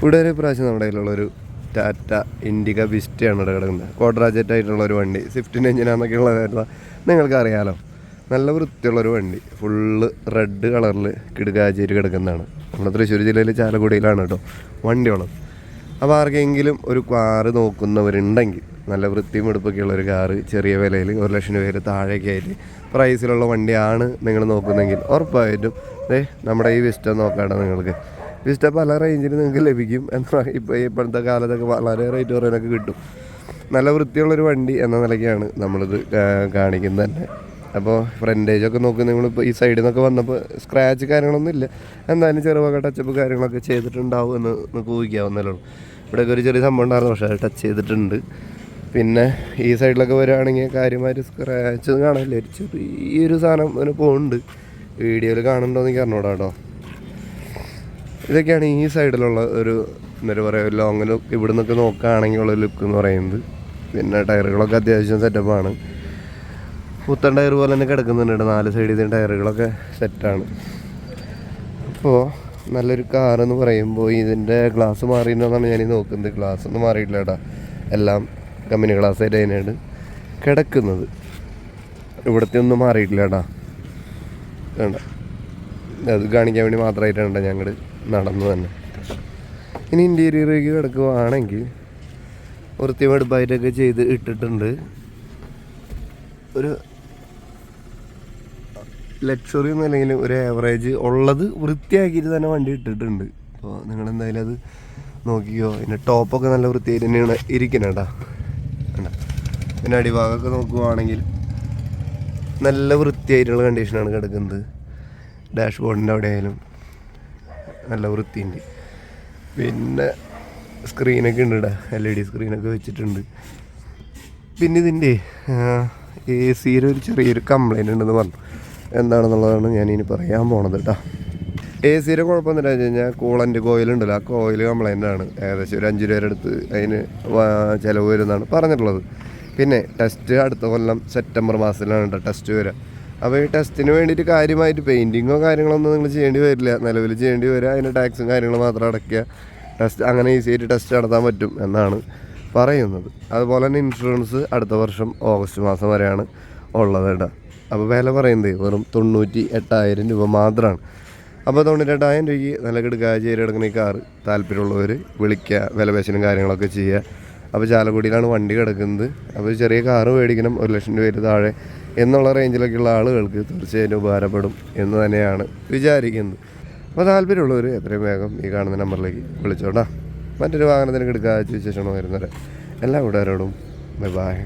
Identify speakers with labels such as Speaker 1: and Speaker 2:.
Speaker 1: ഇവിടെ ഒരു പ്രാവശ്യം നമ്മുടെ കയ്യിലുള്ളൊരു ടാറ്റ ഇൻഡിക വിസ്റ്റയാണ് ഇവിടെ കിടക്കുന്നത്. കോഡ്രാജറ്റ് ആയിട്ടുള്ള ഒരു വണ്ടി. സ്വിഫ്റ്റിന്റെ എഞ്ചിനാന്നൊക്കെ ഉള്ളതായിരുന്നു. നിങ്ങൾക്ക് അറിയാലോ നല്ല വൃത്തിയുള്ളൊരു വണ്ടി. ഫുള്ള് റെഡ് കളറിൽ കിടുകാചേരി കിടക്കുന്നതാണ്. നമ്മുടെ തൃശ്ശൂർ ജില്ലയിൽ ചാലക്കുടിയിലാണ് കേട്ടോ വണ്ടിയുള്ളത്. അപ്പോൾ ആർക്കെങ്കിലും ഒരു കാറ് നോക്കുന്നവരുണ്ടെങ്കിൽ നല്ല വൃത്തിയും എടുപ്പൊക്കെ ഉള്ളൊരു കാറ് ചെറിയ വിലയിൽ ഒരു ലക്ഷം രൂപയിൽ താഴേക്ക് ആയിട്ട് പ്രൈസിലുള്ള വണ്ടിയാണ് നിങ്ങൾ നോക്കുന്നതെങ്കിൽ ഉറപ്പായിട്ടും നമ്മുടെ ഈ വിസ്റ്റം നോക്കാട്ടോ നിങ്ങൾക്ക്. വിസ്റ്റ പല റേഞ്ചിൽ നിങ്ങൾക്ക് ലഭിക്കും. എന്നാൽ ഇപ്പോൾ ഇപ്പോഴത്തെ കാലത്തൊക്കെ വളരെ റേറ്റ് കുറയാനൊക്കെ കിട്ടും. നല്ല വൃത്തിയുള്ളൊരു വണ്ടി എന്ന നിലയ്ക്കാണ് നമ്മളിത് കാണിക്കുന്നത് തന്നെ. അപ്പോൾ ഫ്രണ്ടേജൊക്കെ നോക്കി നിങ്ങളിപ്പോൾ ഈ സൈഡിൽ നിന്നൊക്കെ വന്നപ്പോൾ സ്ക്രാച്ച് കാര്യങ്ങളൊന്നും ഇല്ല. എന്തായാലും ചെറുപക ടച്ചപ്പ് കാര്യങ്ങളൊക്കെ ചെയ്തിട്ടുണ്ടാവും എന്ന് നമുക്ക് ഊഹിക്കാവുന്നല്ലോ ഇവിടെയൊക്കെ ഒരു ചെറിയ സംഭവം ഉണ്ടായിരുന്നു പക്ഷേ അത് ടച്ച് ചെയ്തിട്ടുണ്ട്. പിന്നെ ഈ സൈഡിലൊക്കെ വരികയാണെങ്കിൽ കാര്യമായിട്ട് സ്ക്രാച്ച് കാണാനില്ല. ഒരു ചെറിയൊരു സാധനം അങ്ങനെ പോകുന്നുണ്ട് വീഡിയോയിൽ കാണുന്നുണ്ടോ എന്ന് അറിഞ്ഞൂടാ കേട്ടോ ഇതൊക്കെയാണ് ഈ സൈഡിലുള്ള ഒരു എന്താ പറയുക ലോങ് ലുക്ക് ഇവിടെ നിന്നൊക്കെ നോക്കുകയാണെങ്കിൽ ഉള്ള ലുക്ക് എന്ന് പറയുന്നത്. പിന്നെ ടയറുകളൊക്കെ അത്യാവശ്യം സെറ്റപ്പാണ് പുത്തൻ ടയർ പോലെ തന്നെ കിടക്കുന്നുണ്ട്. നാല് സൈഡിൽ നിന്ന് ടയറുകളൊക്കെ സെറ്റാണ് അപ്പോൾ നല്ലൊരു കാർ എന്ന് പറയുമ്പോൾ ഇതിന്റെ ഗ്ലാസ് മാറിയിട്ടുണ്ടെന്നാണ് ഞാൻ നോക്കുന്നത്. ഗ്ലാസ് ഒന്നും മാറിയിട്ടില്ല കേട്ടോ. എല്ലാം കമ്പനി ഗ്ലാസ് ആയിട്ട് അതിനാണ് കിടക്കുന്നത്. ഇവിടുത്തെ ഒന്നും മാറിയിട്ടില്ല കേട്ടോ. വേണ്ട അത് കാണിക്കാൻ വേണ്ടി മാത്രമായിട്ടാണ് ഞങ്ങൾ നടന്നു തന്നെ ഇനി ഇന്റീരിയറിലേക്ക് കിടക്കുവാണെങ്കിൽ വൃത്തിമെടുപ്പായിട്ടൊക്കെ ചെയ്ത് ഇട്ടിട്ടുണ്ട്. ഒരു ലക്ഷറി എന്നല്ലെങ്കിൽ ഒരു ആവറേജ് ഉള്ളത് വൃത്തിയാക്കിയിട്ട് തന്നെ വണ്ടി ഇട്ടിട്ടുണ്ട്. അപ്പോൾ നിങ്ങൾ എന്തായാലും അത് നോക്കിക്കോ. പിന്നെ ടോപ്പൊക്കെ നല്ല വൃത്തിയായി തന്നെയാണ് ഇരിക്കുന്നത് കേട്ടോ? പിന്നെ അടിഭാഗമൊക്കെ നോക്കുവാണെങ്കിൽ നല്ല വൃത്തിയായിട്ടുള്ള കണ്ടീഷനാണ് കിടക്കുന്നത്. ഡാഷ് ബോർഡിന്റെ അവിടെ ആയാലും നല്ല വൃത്തിയുണ്ട്. പിന്നെ സ്ക്രീനൊക്കെ ഉണ്ട് എൽ ഇ ഡി സ്ക്രീനൊക്കെ വെച്ചിട്ടുണ്ട്. പിന്നെ ഇതിന്റെ എ സിയിൽ ഒരു ചെറിയൊരു കംപ്ലൈന്റ് ഉണ്ടെന്ന് പറഞ്ഞു. എന്താണെന്നുള്ളതാണ് ഞാൻ ഇനി പറയാൻ പോണത് കേട്ടോ എ സിയുടെ കുഴപ്പമൊന്നുമില്ല വെച്ച് കഴിഞ്ഞാൽ കൂളന്റ് കോയിലുണ്ടല്ലോ ആ കോയിൽ കംപ്ലൈന്റ് ആണ്. ഏകദേശം ഒരു അഞ്ച് രൂപയുടെ അടുത്ത് അതിന് ചിലവ് വരുന്നതാണ് പറഞ്ഞിട്ടുള്ളത്. പിന്നെ ടെസ്റ്റ് അടുത്ത കൊല്ലം സെപ്റ്റംബർ മാസത്തിലാണ് കേട്ടോ ടെസ്റ്റ് വരിക. അപ്പോൾ ഈ ടെസ്റ്റിന് വേണ്ടിയിട്ട് കാര്യമായിട്ട് പെയിന്റിങ്ങോ കാര്യങ്ങളൊന്നും നിങ്ങൾ ചെയ്യേണ്ടി വരില്ല. നിലവിൽ ചെയ്യേണ്ടി വരിക അതിന്റെ ടാക്സും കാര്യങ്ങളും മാത്രം അടയ്ക്കുക. ടെസ്റ്റ് അങ്ങനെ ഈസി ആയിട്ട് ടെസ്റ്റ് നടത്താൻ പറ്റും എന്നാണ് പറയുന്നത്. അതുപോലെ തന്നെ ഇൻഷുറൻസ് അടുത്ത വർഷം ഓഗസ്റ്റ് മാസം വരെയാണ് ഉള്ളത് കേട്ടോ. അപ്പോൾ വില പറയുന്നത് വെറും തൊണ്ണൂറ്റി എട്ടായിരം രൂപ മാത്രമാണ് അപ്പോൾ തൊണ്ണൂറ്റെട്ടായിരം രൂപയ്ക്ക് നല്ല കിടക്കാചേരി എടുക്കുന്ന ഈ കാറ് താല്പര്യമുള്ളവർ വിളിക്കുക വിലപേശനും കാര്യങ്ങളൊക്കെ ചെയ്യുക. അപ്പോൾ ചാലക്കുടിയിലാണ് വണ്ടി കിടക്കുന്നത്. അപ്പോൾ ചെറിയ കാറ് മേടിക്കണം ഒരു ലക്ഷം രൂപയിൽ താഴെ എന്നുള്ള റേഞ്ചിലൊക്കെയുള്ള ആളുകൾക്ക് തീർച്ചയായിട്ടും ഉപകാരപ്പെടും എന്ന് തന്നെയാണ് വിചാരിക്കുന്നത്. അപ്പോൾ താല്പര്യമുള്ളവർ എത്രയും വേഗം ഈ കാണുന്ന നമ്പറിലേക്ക് വിളിച്ചോട്ടാ മറ്റൊരു വാഹനത്തിന് എടുക്കാതെ വിശേഷമാണ് വരുന്നത് എല്ലാ കൂട്ടുകാരോടും ബൈ ബായ്